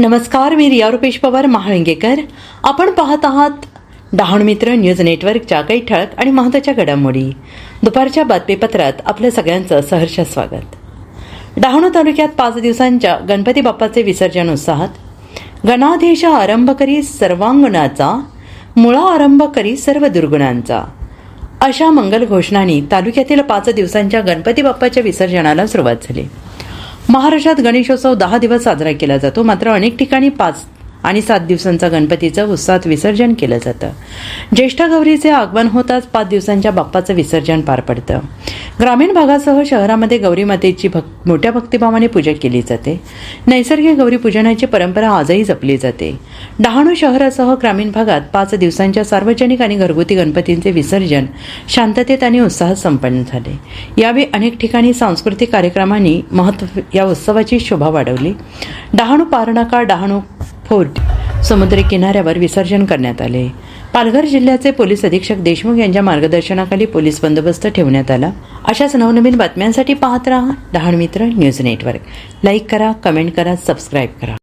नमस्कार मी रिया रुपेश पवार महाळंगेकर. आपण पाहत आहात डहाण मित्र न्यूज नेटवर्कच्या काही ठळक आणि महत्त्वाच्या घडामोडी. दुपारच्या बातमीपत्रात आपल्या सगळ्यांचं सहर्ष स्वागत. डहाणू तालुक्यात पाच दिवसांच्या गणपती बाप्पाचे विसर्जन उत्साहात. गणाधीश आरंभ करी सर्वांगणाचा मुळा आरंभ करी सर्व दुर्गुणांचा. अशा मंगल घोषणांनी तालुक्यातील पाच दिवसांच्या गणपती बाप्पाच्या विसर्जनाला सुरुवात झाली. महाराष्ट्रात गणेशोत्सव दहा दिवस साजरा केला जातो. मात्र अनेक ठिकाणी पाच आणि सात दिवसांचा गणपतीचं उत्साहात विसर्जन केलं जातं. ज्येष्ठ गौरीचे आगमन होताच पाच दिवसांच्या बाप्पाचं विसर्जन पार पडतं. ग्रामीण भागासह शहरामध्ये गौरी मातेची भक मोठ्या भक्तिभावाने पूजा केली जाते. नैसर्गिक गौरी पूजनाची परंपरा आजही जपली जाते. डहाणू शहरासह ग्रामीण भागात पाच दिवसांच्या सार्वजनिक आणि घरगुती गणपतींचे विसर्जन शांततेत आणि उत्साहात संपन्न झाले. यावेळी अनेक ठिकाणी सांस्कृतिक कार्यक्रमांनी महत्त्व या उत्सवाची शोभा वाढवली. डहाणू पारनाका डहाणू फोर्ट समुद्री किनाऱ्यावर विसर्जन करण्यात आले. पालघर जिल्ह्याचे पोलीस अधीक्षक देशमुख यांच्या मार्गदर्शनाखाली पोलीस बंदोबस्त ठेवण्यात आला. अशाच नवनवीन बातम्यांसाठी पाहत राहा Dahan Mitra news network. Like करा कमेंट करा सबस्क्राईब करा.